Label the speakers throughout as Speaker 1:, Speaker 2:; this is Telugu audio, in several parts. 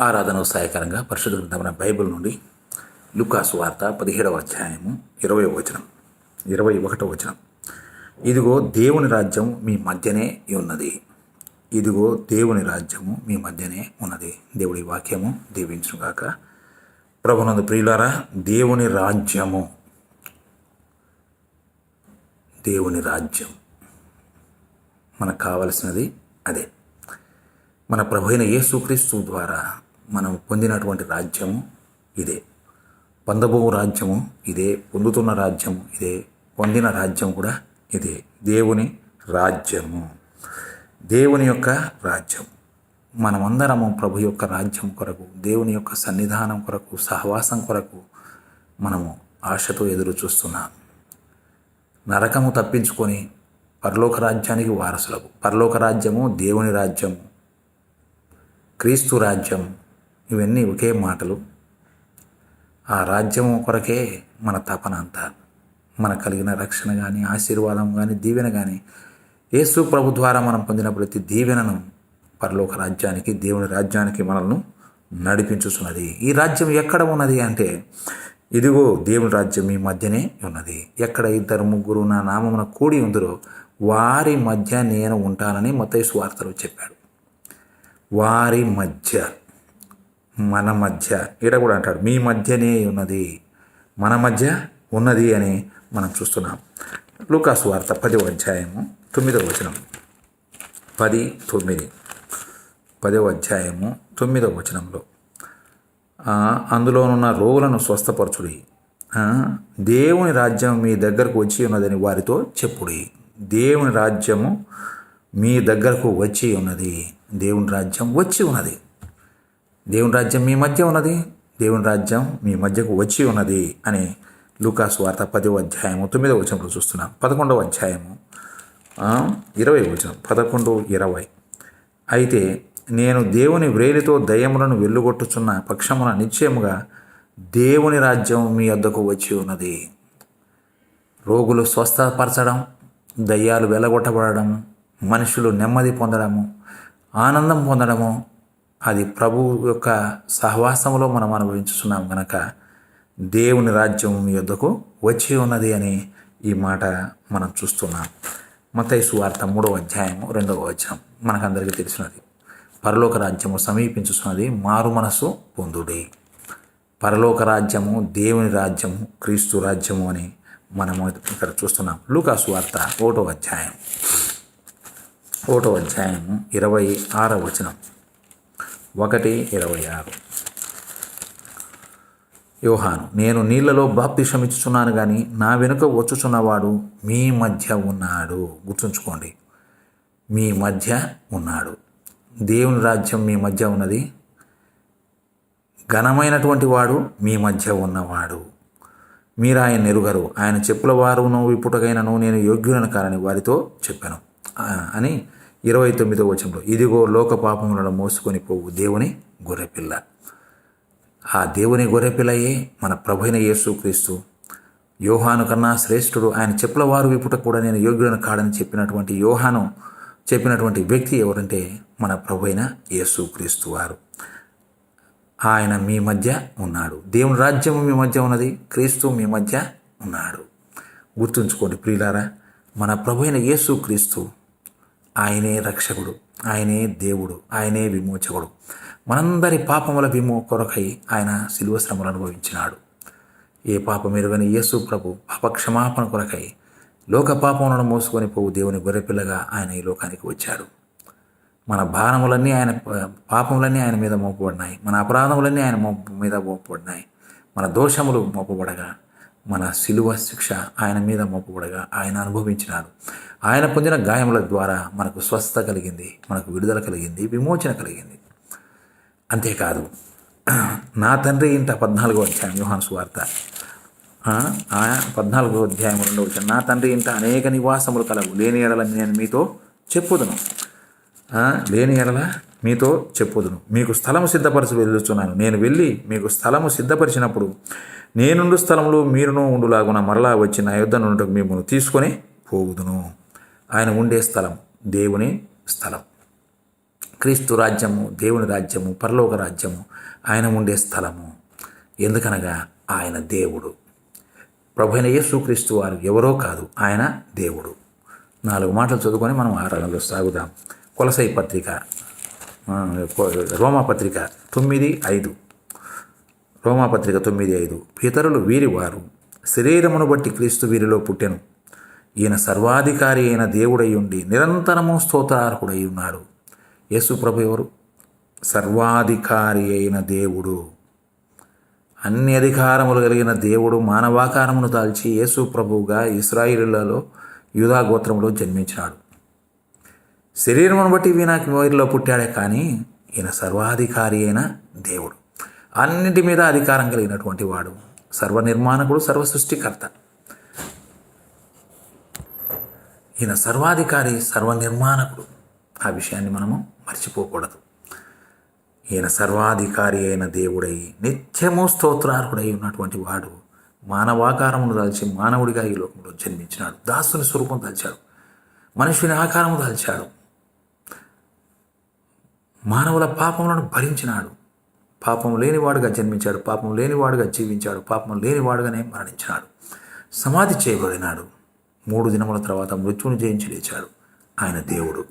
Speaker 1: ఆరాధన సహాయకరంగా పరిశుద్ధ గ్రంథమైన బైబిల్ నుండి లుకాసు వార్త పదిహేడవ అధ్యాయము ఇరవై వచనం ఇరవై ఒకటవ వచనం. ఇదిగో దేవుని రాజ్యం మీ మధ్యనే ఉన్నది. ఇదిగో దేవుని రాజ్యము మీ మధ్యనే ఉన్నది. దేవుడి వాక్యము దీవించుగాక ప్రభునందు ప్రియులారా దేవుని రాజ్యము. దేవుని రాజ్యం. మనకు కావలసినది అదే. మన ప్రభు అయిన యేసుక్రీస్తు ద్వారా మనం పొందినటువంటి రాజ్యము ఇదే. పొందబో రాజ్యము ఇదే. పొందుతున్న రాజ్యము ఇదే. పొందిన రాజ్యం కూడా ఇదే. దేవుని రాజ్యము. దేవుని యొక్క రాజ్యం. మనమందరము ప్రభు యొక్క రాజ్యం కొరకు దేవుని యొక్క సన్నిధానం కొరకు సహవాసం కొరకు మనము ఆశతో ఎదురు చూస్తున్నాం నరకము తప్పించుకొని పరలోక రాజ్యానికి వారసులకు పరలోక రాజ్యము దేవుని రాజ్యము. క్రీస్తు రాజ్యం. ఇవన్నీ ఒకే మాటలు. ఆ రాజ్యం కొరకే మన తపన అంతా. మన కలిగిన రక్షణ కానీ ఆశీర్వాదం కానీ దీవెన కానీ యేసు ప్రభు ద్వారా మనం పొందిన ప్రతి దీవెనను పరలోక రాజ్యానికి దేవుని రాజ్యానికి మనల్ని నడిపించుతున్నది ఈ రాజ్యం ఎక్కడ ఉన్నది అంటే ఇదిగో దేవుని రాజ్యం మీ మధ్యనే ఉన్నది. ఎక్కడ ఇద్దరు ముగ్గురు నా నామమున కూడి ఉందరో వారి మధ్య నేను ఉంటానని మతైసు వార్తలు చెప్పాడు. వారి మధ్య మన మధ్య. ఈడ కూడా అంటాడు మీ మధ్యనే ఉన్నది మన మధ్య ఉన్నది అని మనం చూస్తున్నాం. లూకాసు వార్త పదవ అధ్యాయము తొమ్మిదవ వచనం. పది తొమ్మిది. పదవ అధ్యాయము తొమ్మిదవ వచనంలో. అందులోనున్న రోగులను స్వస్థపరచుడి. దేవుని రాజ్యం మీ దగ్గరకు వచ్చి ఉన్నదని వారితో చెప్పుడి. దేవుని రాజ్యము మీ దగ్గరకు వచ్చి ఉన్నది. దేవుని రాజ్యం వచ్చి ఉన్నది. దేవుని రాజ్యం మీ మధ్య ఉన్నది? దేవుని రాజ్యం మీ మధ్యకు వచ్చి ఉన్నది అని లూకాసు వార్త పదవ అధ్యాయము తొమ్మిదవ వచనంలో చూస్తున్నాం. పదకొండవ అధ్యాయము ఇరవై వచనం. పదకొండు ఇరవై. అయితే నేను దేవుని వ్రేలితో దయ్యములను వెళ్ళుగొట్టుచున్న పక్షమున నిశ్చయముగా దేవుని రాజ్యం మీ వద్దకు వచ్చి ఉన్నది. రోగులు స్వస్థపరచడం దయ్యాలు వెలగొట్టబడడం మనుషులు నెమ్మది పొందడము ఆనందం పొందడము అది ప్రభు యొక్క సహవాసంలో మనం అనుభవించుతున్నాం కనుక దేవుని రాజ్యం యొద్దకు వచ్చి ఉన్నది అని ఈ మాట మనం చూస్తున్నాం. మతైసు వార్త మూడవ అధ్యాయము రెండవ వచనం మనకందరికీ తెలిసినది. పరలోక రాజ్యము సమీపించుతున్నది మారు మనసు పొందుడి. పరలోక రాజ్యము దేవుని రాజ్యము క్రీస్తు రాజ్యము అని మనము ఇక్కడ చూస్తున్నాం. లూకాసు వార్త ఒకటో అధ్యాయం. ఒకటో అధ్యాయము ఇరవై ఆరవ వచనం. ఒకటి ఇరవై ఆరు. యోహాను నేను నీళ్ళలో బాప్తిషమిచ్చుచున్నాను కానీ నా వెనుక వచ్చుచున్నవాడు మీ మధ్య ఉన్నాడు. గుర్తుంచుకోండి మీ మధ్య ఉన్నాడు. దేవుని రాజ్యం మీ మధ్య ఉన్నది. ఘనమైనటువంటి వాడు మీ మధ్య ఉన్నవాడు. మీరు ఆయన ఎరుగరు. ఆయన చెప్పుల వారును విప్పుటకైనను నేను యోగ్యులను కారని వారితో చెప్పాను. అని ఇరవై తొమ్మిదో వచనంలో ఇదిగో లోక పాపములను మోసుకొని పోవు దేవుని గొర్రెపిల్ల. ఆ దేవుని గొర్రెపిల్లయే మన ప్రభైన యేసుక్రీస్తు. యోహాను కన్నా శ్రేష్ఠుడు. ఆయన చెప్పుల వారు విపుట కూడా నేను యోగ్యులను కాడని చెప్పినటువంటి యోహాను చెప్పినటువంటి వ్యక్తి ఎవరంటే మన ప్రభైన యేసుక్రీస్తు వారు. ఆయన మీ మధ్య ఉన్నాడు. దేవుని రాజ్యము మీ మధ్య ఉన్నది క్రీస్తు మీ మధ్య ఉన్నాడు. గుర్తుంచుకోండి ప్రియులారా మన ప్రభు అయిన యేసు క్రీస్తు ఆయనే రక్షకుడు ఆయనే దేవుడు ఆయనే విమోచకుడు. మనందరి పాపముల విమో కొరకై ఆయన శిలువ శ్రమలు అనుభవించినాడు. ఏ పాపం ఎరుగని యేసు ప్రభు అపక్షమాపణ కొరకై లోక పాపములను మోసుకొని పోవు దేవుని గొర్రెపిల్లగా ఆయన ఈ లోకానికి వచ్చాడు. మన భారములన్నీ ఆయన పాపములన్నీ ఆయన మీద మోపబడినాయి. మన అపరాధములన్నీ ఆయన మోప మీద మోపబడినాయి. మన దోషములు మోపబడగా మన శిలువ శిక్ష ఆయన మీద మోపబడగా ఆయన అనుభవించినాడు. ఆయన పొందిన గాయముల ద్వారా మనకు స్వస్థత కలిగింది మనకు విడుదల కలిగింది విమోచన కలిగింది. అంతేకాదు నా తండ్రి ఇంట పద్నాలుగో అధ్యాయం యోహాను సువార్త. పద్నాలుగో అధ్యాయం రెండవ నా తండ్రి ఇంట అనేక నివాసములు కలవు లేని ఎడల నేను మీతో చెప్పుదును. లేని ఎడల మీతో చెప్పుదును. మీకు స్థలము సిద్ధపరచి వెళ్ళుచున్నాను. నేను వెళ్ళి మీకు స్థలము సిద్ధపరిచినప్పుడు నేనుండు స్థలంలో మీరును ఉండులాగున మరలా వచ్చి నా యుద్ధ నుండి మిమ్మల్ని తీసుకొని పోవుదును. ఆయన ఉండే స్థలం దేవుని స్థలం. క్రీస్తు రాజ్యము దేవుని రాజ్యము పరలోక రాజ్యము ఆయన ఉండే స్థలము. ఎందుకనగా ఆయన దేవుడు. ప్రభు అయిన యేసుక్రీస్తు వారు ఎవరో కాదు ఆయన దేవుడు. నాలుగు మాటలు చదువుకొని మనం ఆరాధనలో సాగుదాం. కొలసై పత్రిక రోమా పత్రిక తొమ్మిది ఐదు. రోమాపత్రిక తొమ్మిది ఐదు. పితరులు వీరివారు. శరీరమును బట్టి క్రీస్తు వీరిలో పుట్టెను. ఈయన సర్వాధికారి అయిన దేవుడై ఉండి నిరంతరము స్తోత్రార్హుడై ఉన్నాడు. యేసు ప్రభు ఎవరు? సర్వాధికారి అయిన దేవుడు. అన్ని అధికారములు కలిగిన దేవుడు మానవాకారమును దాల్చి యేసు ప్రభువుగా ఇస్రాయిలులలో యూదా గోత్రంలో జన్మించాడు శరీరమును బట్టి వీనాకి వీరిలో పుట్టాడే కానీ ఈయన సర్వాధికారి అయిన దేవుడు. అన్నిటి మీద అధికారం కలిగినటువంటి వాడు. సర్వనిర్మాణకుడు సర్వ సృష్టికర్త ఈయన సర్వాధికారి సర్వనిర్మాణకుడు. ఆ విషయాన్ని మనము మర్చిపోకూడదు. ఈయన సర్వాధికారి అయిన దేవుడై నిత్యము స్తోత్రార్హుడై ఉన్నటువంటి వాడు మానవాకారమును దాల్చి మానవుడిగా ఈ లోకంలో జన్మించినాడు. దాసుని స్వరూపం దాల్చాడు. మనుషుని ఆకారము దాల్చాడు. మానవుల పాపములను భరించినాడు. పాపం లేనివాడుగా జన్మించాడు పాపం లేనివాడుగా జీవించాడు పాపం లేనివాడుగానే మరణించినాడు. సమాధి చేయబడినాడు. మూడు దినముల తర్వాత మృత్యువుని జయించి లేచాడు ఆయన దేవుడు.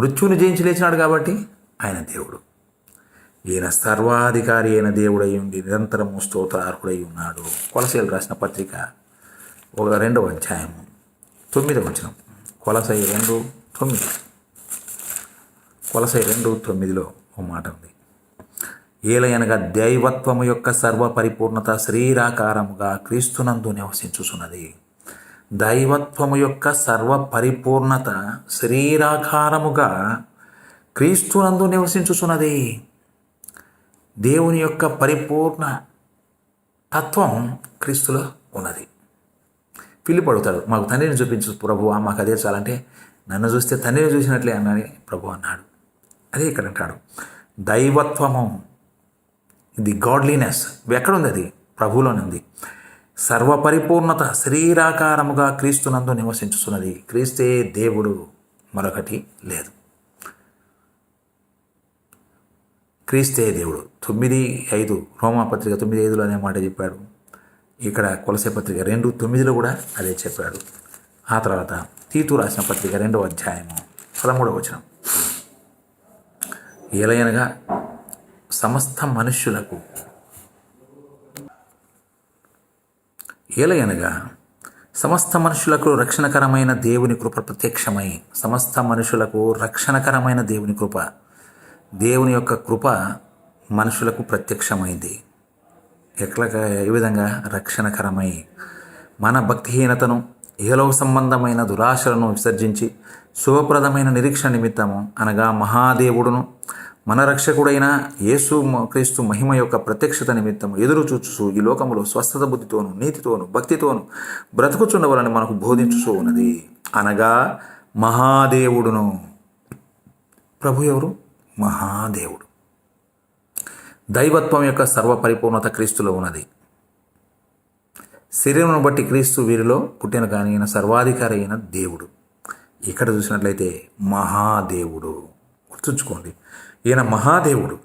Speaker 1: మృత్యువుని జయించి లేచినాడు కాబట్టి ఆయన దేవుడు. ఈయన సర్వాధికారి అయిన దేవుడై ఉండి నిరంతరము స్తోత్రార్హుడై ఉన్నాడు. కొలసైలు రాసిన పత్రిక ఒక రెండవ అధ్యాయము. తొమ్మిదవ వచనం. కొలసై రెండు తొమ్మిది. కొలసై రెండు తొమ్మిదిలో ఓ మాట ఉంది. ఏలయనగా దైవత్వము యొక్క సర్వపరిపూర్ణత శరీరాకారముగా క్రీస్తునందు నివసించుచున్నది. దైవత్వము యొక్క సర్వ పరిపూర్ణత శరీరాకారముగా క్రీస్తునందు నివసించుచున్నది. దేవుని యొక్క పరిపూర్ణ తత్వం క్రీస్తులో ఉన్నది. పిల్లి పడుతాడు మాకు తండ్రిని చూపించు ప్రభు మాకు అదే చాలంటే నన్ను చూస్తే తండ్రిని చూసినట్లే అన్నది ప్రభు అన్నాడు. అదే ఇక్కడ అంటాడు దైవత్వము ది గాడ్లీనెస్. ఎక్కడుంది అది? ప్రభువులోనే ఉంది. సర్వపరిపూర్ణత శరీరాకారముగా క్రీస్తునందు నివసించుతున్నది క్రీస్తే దేవుడు మరొకటి లేదు. క్రీస్తే దేవుడు. తొమ్మిది ఐదు రోమాపత్రిక తొమ్మిది ఐదులో అనే మాట చెప్పాడు. ఇక్కడ కొలసే పత్రిక రెండు తొమ్మిదిలో కూడా అదే చెప్పాడు. ఆ తర్వాత తీతు రాసిన పత్రిక రెండవ అధ్యాయము పదమూడవ వచనం. ఏలయనగా సమస్త మనుష్యులకు. ఏలయనగా సమస్త మనుషులకు రక్షణకరమైన దేవుని కృప ప్రత్యక్షమై సమస్త మనుషులకు రక్షణకరమైన దేవుని కృప. దేవుని యొక్క కృప మనుషులకు ప్రత్యక్షమైంది. ఎట్లా ఏ విధంగా? రక్షణకరమై. మన భక్తిహీనతను ఏలో సంబంధమైన దురాశలను విసర్జించి శుభప్రదమైన నిరీక్షణ నిమిత్తము అనగా మహాదేవుడును మన రక్షకుడైన యేసు క్రీస్తు మహిమ యొక్క ప్రత్యక్షత నిమిత్తం ఎదురు చూచుచు ఈ లోకములో స్వస్థత బుద్ధితోను నీతితోను భక్తితోను బ్రతుకుచుండవలని మనకు బోధించుచూ ఉన్నది. అనగా మహాదేవుడును. ప్రభు ఎవరు? మహాదేవుడు. దైవత్వం యొక్క సర్వ పరిపూర్ణత క్రీస్తులో ఉన్నది. శరీరం బట్టి క్రీస్తు వీరిలో పుట్టిన కానీ సర్వాధికారి అయిన దేవుడు. ఇక్కడ చూసినట్లయితే మహాదేవుడు. గుర్తుంచుకోండి. ఈయన మహాదేవుడు.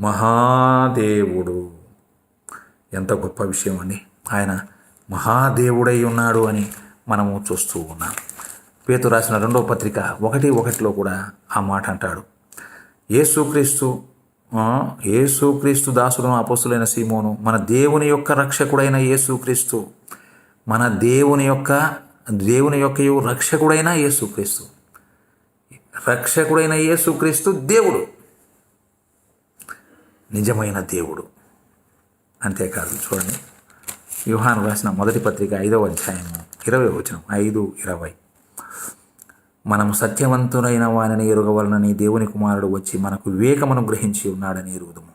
Speaker 1: మహాదేవుడు. ఎంత గొప్ప విషయం అని ఆయన మహాదేవుడై ఉన్నాడు అని మనము చూస్తూ ఉన్నాం. పేతు రాసిన రెండవ పత్రిక ఒకటి ఒకటిలో కూడా ఆ మాట అంటాడు. యేసుక్రీస్తు ఏసుక్రీస్తు యేసుక్రీస్తు దాసుడు అపస్సులైన సీమోను మన దేవుని యొక్క రక్షకుడైన యేసుక్రీస్తు మన దేవుని యొక్క దేవుని యొక్క రక్షకుడైన యేసుక్రీస్తు. రక్షకుడైన యేసుక్రీస్తు దేవుడు. నిజమైన దేవుడు. అంతేకాదు చూడండి. వ్యూహాను రాసిన మొదటి పత్రిక ఐదవ అధ్యాయము ఇరవై వచనం ఐదు ఇరవై. మనము సత్యవంతుడైన వారిని ఎరుగవలనని దేవుని కుమారుడు వచ్చి మనకు వివేకమును గ్రహించి ఉన్నాడని ఎరుగుదము.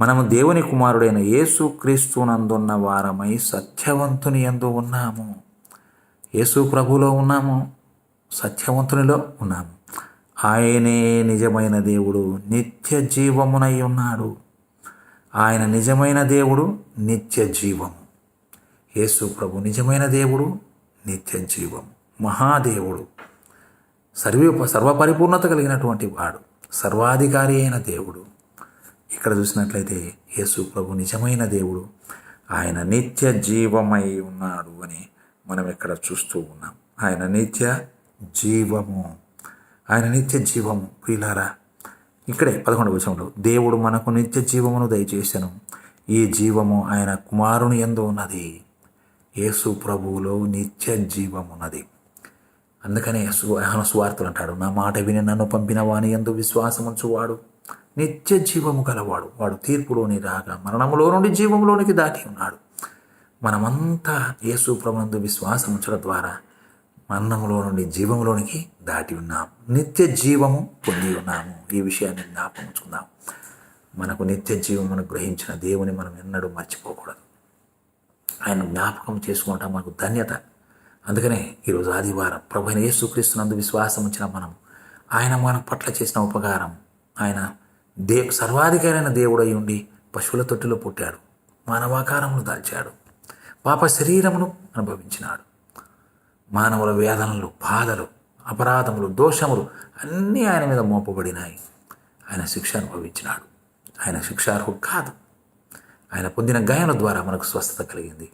Speaker 1: మనము దేవుని కుమారుడైన యేసు క్రీస్తునందున్న వారమై సత్యవంతుని ఎందు ఉన్నాము. యేసు ప్రభులో ఉన్నాము. సత్యవంతునిలో ఉన్నాము. ఆయనే నిజమైన దేవుడు నిత్య జీవమునై ఉన్నాడు. ఆయన నిజమైన దేవుడు నిత్య జీవము. యేసు ప్రభు నిజమైన దేవుడు నిత్య జీవం మహాదేవుడు. సర్వ సర్వపరిపూర్ణత కలిగినటువంటి వాడు. సర్వాధికారి అయిన దేవుడు. ఇక్కడ చూసినట్లయితే యేసు ప్రభు నిజమైన దేవుడు. ఆయన నిత్య జీవమై ఉన్నాడు అని మనం ఇక్కడ చూస్తూ ఉన్నాం. ఆయన నిత్య జీవము. ఆయన నిత్య జీవము ప్రియులారా. ఇక్కడే పదకొండు విషయంలో దేవుడు మనకు నిత్య జీవమును దయచేసను. ఈ జీవము ఆయన కుమారుని ఎందు ఉన్నది. యేసు ప్రభువులో నిత్య జీవమున్నది. అందుకనే ఆయన యోహాను సువార్తలు అంటాడు నా మాట విని నన్ను పంపిన వాని ఎందు విశ్వాసముంచువాడు. నిత్య జీవము గలవాడు. వాడు తీర్పులోని రాగా మరణములో నుండి జీవములోనికి దాటి ఉన్నాడు. మనమంతా యేసు ప్రభునందు విశ్వాసం ఉంచడం ద్వారా మరణములో నుండి జీవములోనికి దాటి ఉన్నాం. నిత్య జీవము పొంది ఉన్నాము. ఈ విషయాన్ని జ్ఞాపకం ఉంచుకుందాం. మనకు నిత్య జీవమును గ్రహించిన దేవుని మనం ఎన్నడూ మర్చిపోకూడదు. ఆయన జ్ఞాపకం చేసుకుంటాం మనకు ధన్యత. అందుకనే ఈరోజు ఆదివారం ప్రభుని యేసుక్రీస్తునందు విశ్వాసం ఉంచిన మనం ఆయన మన పట్ల చేసిన ఉపకారం ఆయన దే సర్వాధికారైన దేవుడై ఉండి పశువుల తొట్టిలో పుట్టాడు. మానవాకారమును దాల్చాడు. పాప శరీరమును అనుభవించినాడు. మానవుల వేదనలు బాధలు అపరాధములు దోషములు అన్నీ ఆయన మీద మోపబడినాయి. ఆయన శిక్ష అనుభవించినాడు. ఆయన శిక్షార్హుడు కాదు. ఆయన పొందిన గాయన ద్వారా మనకు స్వస్థత కలిగింది.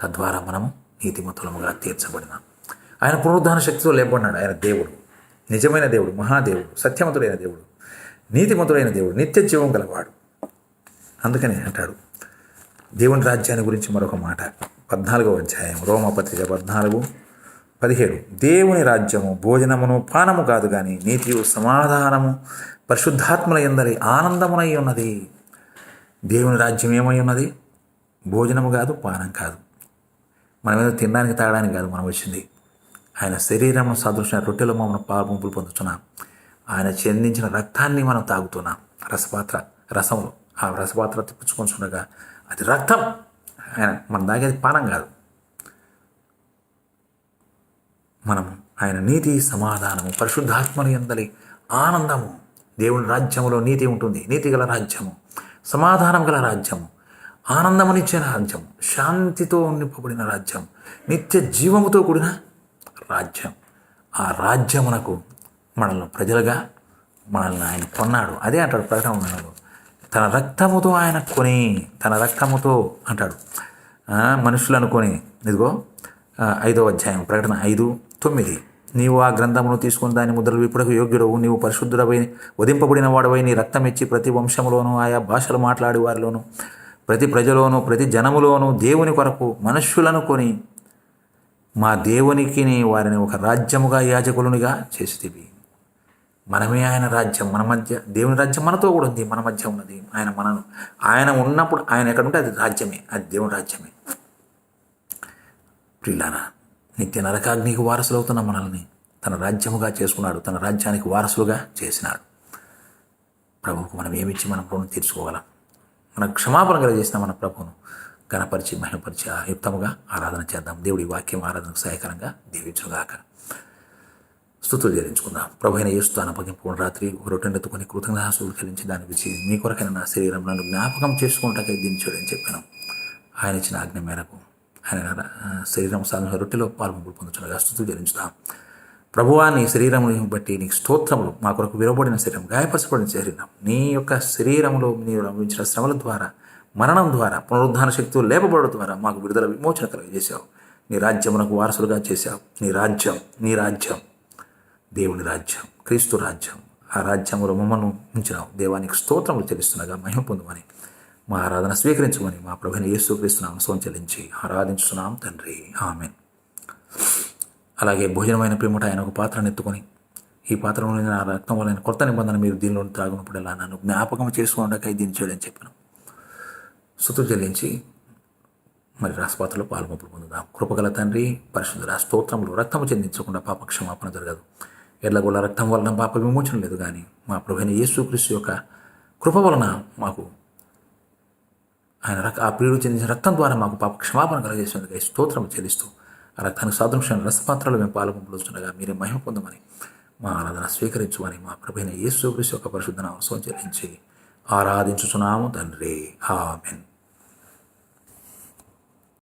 Speaker 1: తద్వారా మనము నీతిమంతులముగా తీర్చబడినాం. ఆయన పునరుద్ధాన శక్తితో లేపడినాడు ఆయన దేవుడు. నిజమైన దేవుడు మహాదేవుడు సత్యవంతుడైన దేవుడు నీతిమంతుడైన దేవుడు నిత్య జీవం గలవాడు. అందుకని అంటాడు దేవుని రాజ్యాన్ని గురించి మరొక మాట. పద్నాలుగో అధ్యాయం రోమపత్రిక పద్నాలుగు పదిహేడు. దేవుని రాజ్యము భోజనమును పానము కాదు కానీ నీతియు సమాధానము పరిశుద్ధాత్మల ఎందరి ఆనందమునై ఉన్నది. దేవుని రాజ్యం ఏమై ఉన్నది? భోజనము కాదు పానం కాదు. మనం ఏదో తినడానికి తాగడానికి కాదు మనం వచ్చింది. ఆయన శరీరము సదృశ్య రొట్టెలు మమ్మల్ని పాల్పంపులు పొందుతున్నాం ఆయన చెందించిన రక్తాన్ని మనం తాగుతున్నాం. రసపాత్ర రసములు. ఆ రసపాత్ర తిప్పించుకుంటుండగా అది రక్తం. ఆయన మనం తాగేది పానం కాదు. మనము ఆయన నీతి సమాధానము పరిశుద్ధాత్మని ఎందలి ఆనందము. దేవుని రాజ్యములో నీతి ఉంటుంది. నీతి గల రాజ్యము సమాధానం గల రాజ్యము ఆనందమునిచ్చే రాజ్యం శాంతితో నింపబడిన రాజ్యం నిత్య జీవముతో కూడిన రాజ్యం. ఆ రాజ్యమునకు మనల్ని ప్రజలుగా మనల్ని ఆయన కొన్నాడు. అదే అంటాడు ప్రకటన ఉన్నాడు తన రక్తముతో ఆయన కొని తన రక్తముతో అంటాడు. ఆ, మనుషులను కొని ఇదిగో ఐదో అధ్యాయం ప్రకటన ఐదు తొమ్మిది. నీవు ఆ గ్రంథమును తీసుకుని దాని ముద్రలు విప్పుడకు యోగ్యుడవు. నీవు పరిశుద్ధుడవై వధింపబడిన వాడవై నీ రక్తం ఇచ్చి ప్రతి వంశములోనూ ఆయా భాషలు మాట్లాడే వారిలోనూ ప్రతి ప్రజలోనూ ప్రతి జనములోనూ దేవుని కొరకు మనుష్యులను కొని మా దేవునికి వారిని ఒక రాజ్యముగా యాజకులునిగా చేసితివి. మనమే ఆయన రాజ్యం. మన మధ్య దేవుని రాజ్యం మనతో కూడా ఉంది. మన మధ్య ఉన్నది. ఆయన మనను ఆయన ఉన్నప్పుడు ఆయన ఎక్కడ ఉంటే అది రాజ్యమే. అది దేవుని రాజ్యమే. ప్రిల్లారా నిత్య నరకాగ్నికి వారసులవుతున్న మనల్ని తన రాజ్యముగా చేసుకున్నాడు తన రాజ్యానికి వారసులుగా చేసినాడు. ప్రభువుకు మనం ఏమిచ్చి మన రుణం తీర్చుకోగలం? మన క్షమాపణ కలిగజేసిన మన ప్రభువును గణపరిచి మహిమపరిచి యుక్తముగా ఆరాధన చేద్దాం. దేవుడి వాక్యం ఆరాధనకు సహాయకరంగా దీవించుగాక స్థుతులు చెల్లించుకుందాం. ప్రభు అయిన యేసు అప్పగింపు రాత్రి ఒక రొట్టెండెత్తుకొని కృతజ్ఞాసులు కలిగించి దాని విచి మీ కొరకైన నా శరీరం నన్ను జ్ఞాపకం చేసుకుంటాకే దీన్ని చూడని చెప్పాను. ఆయన ఇచ్చిన ఆజ్ఞ మేరకు ఆయన శరీరం సాధన రొట్టెలో పాల్పొంపులు పొందుతుండగా స్థుతులు చెల్లించుదాం ప్రభువా నీ శరీరమును బట్టి నీకు స్తోత్రములు మా కొరకు విరవబడిన శరీరం గాయపరచబడిన శరీరం. నీ యొక్క శరీరములో నీవు అనుభవించిన శ్రమల ద్వారా మరణం ద్వారా పునరుద్ధాన శక్తులు లేపబడడం ద్వారా మాకు విడుదల విమోచన కలిగజేశావు. నీ రాజ్యమునకు వారసులుగా చేశావు. నీ రాజ్యం నీ రాజ్యం దేవుని రాజ్యం క్రీస్తు రాజ్యం. ఆ రాజ్యంలో మమ్మను ఉంచినావు. దేవానికి స్తోత్రములు చెల్లిస్తుండగా మహిమ పొందుమని మా ఆరాధన స్వీకరించమని మా ప్రభుని యేసు క్రీస్తునామం చెల్లించి ఆరాధించుతున్నాం తండ్రి. ఆమెన్. అలాగే భోజనమైన ప్రేమట ఆయన ఒక పాత్రను ఎత్తుకొని ఈ పాత్రలో నా రక్తం వల్ల కొత్త నిబంధన మీరు దీనిలో త్రాగునప్పుడల్లా నన్ను జ్ఞాపకం చేసుకోవడానికై దీన్ని చేయడని చెప్పాను. సుతులు చెల్లించి మరి రాసపాత్రలో పాల్గొంపులు పొందుదాం. కృపగల తండ్రి పరిశుద్ధుల స్తోత్రములు రక్తము చెందించకుండా పాప క్షమాపణ జరగదు. ఎర్లగొల్ల రక్తం వలన పాప విమోచన లేదు కానీ మా ప్రభుని యేసుక్రీస్తు యొక్క కృప వలన మాకు ఆయన రక్ ఆ ప్రియుడు చెందించిన రక్తం ద్వారా మాకు పాప క్షమాపణ కలగజేసినందుకు స్తోత్రం చెల్లిస్తూ ఆ రక్తానికి సాదృశ్యం రసపాత్రలు మేము పాల్గొంపులుస్తుండగా మీరే మహిమ పొందమని మా ఆరాధన స్వీకరించమని మా ప్రభుైన యేసు యొక్క పరిశుద్ధ అవసరం చెల్లించి ఆరాధించుచున్నాము తండ్రి. ఆమెన్.